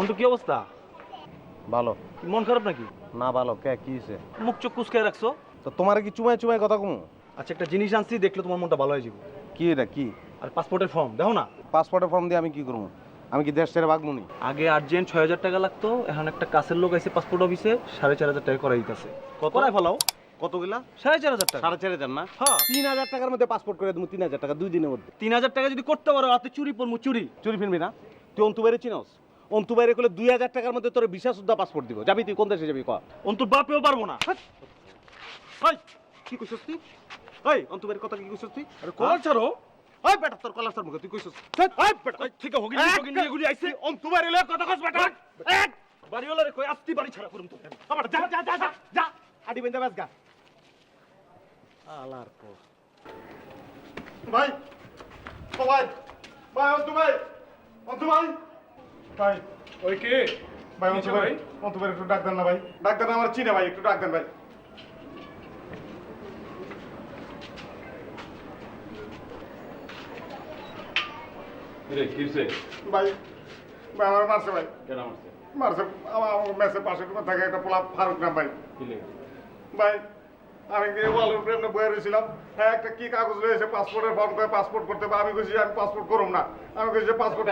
মন্টু কি অবস্থা? ভালো। মন খারাপ নাকি? না ভালো। কে কি হয়েছে মুখ চোখ কুচকায় রাখছো? তো তোমার কি চুমাই চুমাই কথা কমু? আচ্ছা একটা জিনিস আনছি দেখলে তোমার মনটা ভালো হয়ে যাবে। কি এটা কি? আর পাসপোর্টের ফর্ম দেখো না। পাসপোর্টের ফর্ম দিয়ে আমি কি করব? আমি কি দেশ ছেড়ে বাগমুনি আগে আর্জেন্ট ছয় হাজার টাকা লাগতো এখন একটা কাছের লোক আছে পাসপোর্ট অফিসে সাড়ে চার হাজার টাকা করাই দিতেছে। কত? করাই ফেলাও। কতগুলা? সাড়ে চার হাজার টাকা। সাড়ে চার হাজার না? হ্যাঁ। তিন হাজার টাকার মধ্যে পাসপোর্ট করে দেবো তিন হাজার টাকা দুই দিনের মধ্যে। তিন হাজার টাকা যদি করতে পারো হাতে চুরি পড়ব চুরি। চুরি ফিরবি না? তুই অন্তু বাইরে চিনস? অন্তু বাইরে করলে দুই হাজার টাকার মধ্যে তোর বিশা সুদ্ধা পাসপোর্ট দিব। যাবি তুই কোন দেশে যাবি ক? অন্তর বাপেও পারব না। কি কইছস তুই? ওই অন্তু বাইরের কথা কি কইছস তুই? আরে কল ছাড়ো। ওই বেটা তোর কলার মুখে তুই কইছস? ওই বেটা এই, ঠিক আছে হগিনি হগিনি এগুলি আইছে। অন্তু বাইরে লয়ে কথা কস বেটা। এক। বাড়িওয়ালা রে কই আস্তি বাড়ি ছাড়া করুম তো আবার যা যা যা যা যা। আডি বেন্দা বাস গা। আলার কো ভাই ভাই ভাই অন্তু ভাই অন্তু ভাই। ভাই ওই কে? ভাই অন্তু ভাই? অন্তু ভাই একটু ডাক দেন না ভাই। ডাক দেন না, আমার চিনে ভাই একটু ডাক দেন ভাই। রে কিরছে ভাই ভাই আমার মারছে ভাই। কেন মারছে? মারছে আমার আমার মেসে পাশে থাকে একটা পোলা ফারুক নাম ভাই। ভাই আমি গিয়ে ওয়ালের প্রেমে বয়ে রয়েছিলাম হ্যাঁ একটা কি কাগজ রয়েছে পাসপোর্টের ফর্ম করে পাসপোর্ট করতে হবে। আমি কইছি আমি পাসপোর্ট করুম না। আমি কইছি পাসপোর্ট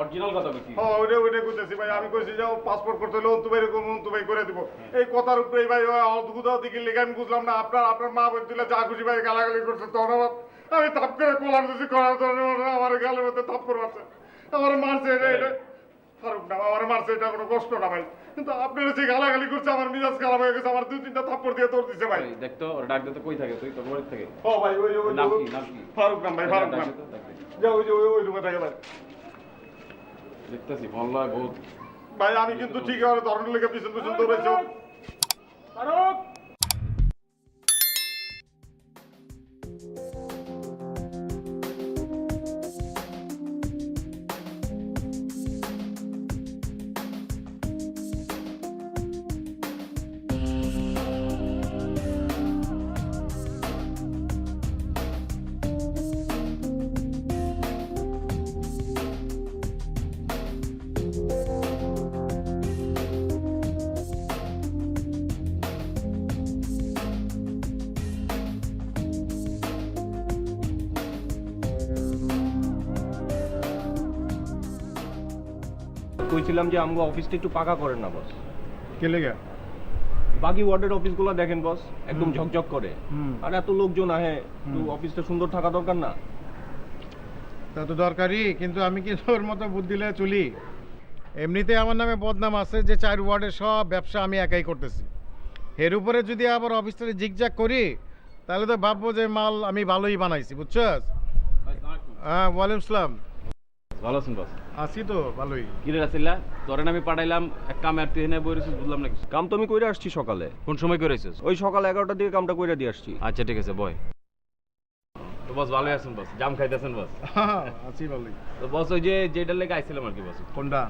অরিজিনাল কথা কইছি। হ্যাঁ ওইটা ওইটা করতেছি ভাই। আমি কইছি যাও পাসপোর্ট করতে হলে অন্তু ভাই এরকম অন্তু ভাই করে দিব। এই কথার উপরে ভাই অদ্ভুত দিকে লেগে আমি বুঝলাম না আপনার আপনার মা বোন দিলে যা খুশি ভাই গালাগালি করছে আমার আমি থাপ করে কোলার দিছি করার জন্য আমার গালের মধ্যে থাপ করে মারছে। আমার মারছে এটা। ফারুক না আমার মারছে এটা কোনো কষ্ট না ভাই। কিন্তু আপনার যে গালাগালি করছে আমার মিজাজ খারাপ হয়ে গেছে আমার দুই তিনটা থাপ্পড় দিয়ে তোর দিছে ভাই। দেখতো ওর ডাক দিতে কই থাকে? তুই তোর বাড়ি থেকে। ও ভাই ওই ওই নাম কি? নাম কি? ফারুক নাম ভাই ফারুক নাম যা ওই ওই ওই রুমে থাকে ভাই। দেখতেছি বহুত। ভাই আমি কিন্তু ঠিক আমার ধরনের লেগে পিছন পিছন দৌড়াইছি ফারুক! কইছিলাম যে আমগো অফিসটা একটু পাকা করেন না বস কে লেগে? বাকি ওয়ার্ডের অফিসগুলো দেখেন বস একদম ঝকঝক করে। আর এত লোকজন আহে একটু অফিসটা সুন্দর থাকা দরকার না? তা তো দরকারই কিন্তু আমি কি তোর মতো বুদ্ধি দিলে চলি? এমনিতে আমার নামে বদনাম আছে যে চার ওয়ার্ডের সব ব্যবসা আমি একাই করতেছি। এর উপরে যদি আবার অফিসটারে জিগজাগ করি তাহলে তো ভাববো যে মাল আমি ভালোই বানাইছি বুঝছস? হ্যাঁ ওয়ালাইকুম আসসালাম ভালো আছেন বস আছি তো ভালোই। কি রে রাসিল্লা তোরে আমি পাঠাইলাম এক কাম আর তুই বই রইছিস বুঝলাম না কিছু কাম তো আমি কইরা আসছি সকালে। কোন সময় করেছিস ওই সকাল এগারোটার দিকে কামটা কইরা দিয়ে আসছি। আচ্ছা ঠিক আছে বয়। তো বস ভালোই আছেন বস জাম খাইতেছেন বস আছি ভালোই। তো বস ওই যে যেটার লেগে আইছিলাম আর কি বস কোনটা?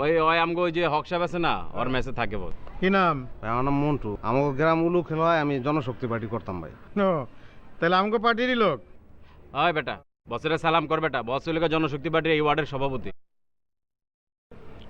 ওই ওই আমগো ওই যে হক সাহেব আছে না ওর মেসে থাকে বস কি নাম? আমার নাম মন্টু। আমাকে গ্রাম উলু খেলা আমি জনশক্তি পার্টি করতাম ভাই। তাহলে আমাকে পার্টিরই লোক? হয় বেটা। বসের সালাম করবে বেটা বস হইলে জনশক্তি পার্টির এই ওয়ার্ডের সভাপতি।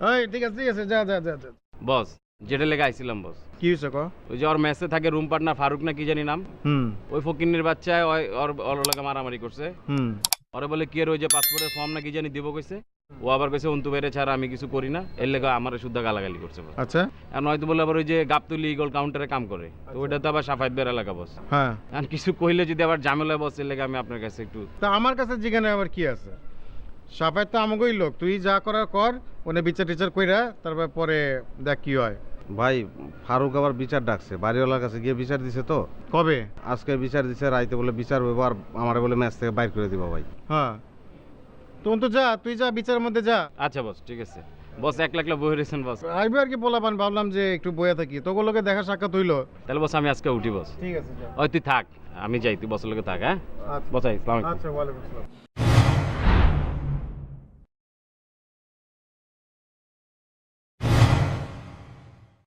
ওই ঠিক আছে ঠিক আছে যা যা যা যা। বস যেটা লেগে আইছিলাম বস। কি হয়েছে ক ওই যে ওর মেসে থাকে রুম পার্টনার ফারুক না কি জানি নাম? হুম। ওই ফকিন্নির বাচ্চায় ওই ওর ওর লগে মারামারি করছে। হুম। ওরে বলে কি এর ওই যে পাসপোর্টের ফর্ম না কি জানি দিব কইছে? ও আবার কইছে অন্তু বাইরে ছাড়া আমি কিছু করি না। এর লেগে আমার শুদ্ধ গালাগালি করছে আচ্ছা। আর নয়তো বলে আবার ওই যে গাবতুলি ইগল কাউন্টারে কাম করে। তো ওইটা তো আবার সাফাইত বের এলাকা বস হ্যাঁ। আর কিছু কইলে যদি আবার ঝামেলা বস এর লেগে আমি আপনার কাছে একটু তা আমার কাছে জিজ্ঞানে আবার কি আছে? সাফাই তো আমাকেই লোক তুই যা করার কর ওনে বিচার টিচার কইরা তারপর পরে দেখ কি হয়। ভাই ফারুক আবার বিচার ডাকছে। বাড়িওয়ালার কাছে গিয়ে বিচার দিছে তো। কবে? আজকে বিচার দিছে রাইতে বলে বিচার হইব আর আমার বলে ম্যাচ থেকে বাইর করে দিব ভাই। হ্যাঁ। তখন তো যা তুই যা বিচারের মধ্যে যা। আচ্ছা বস ঠিক আছে। বস এক লাখ বই রয়েছেন বস। আইবো আর কি পোলাপান ভাবলাম যে একটু বয়ে থাকি। তোকে লোকে দেখা সাক্ষাৎ হইল। তাহলে বস আমি আজকে উঠি বস। ঠিক আছে যা। ওই তুই থাক আমি যাই তুই বসের লোকে থাক হ্যাঁ? আচ্ছা। বসাই আচ্ছা ওয়ালাইকুম আসসালাম।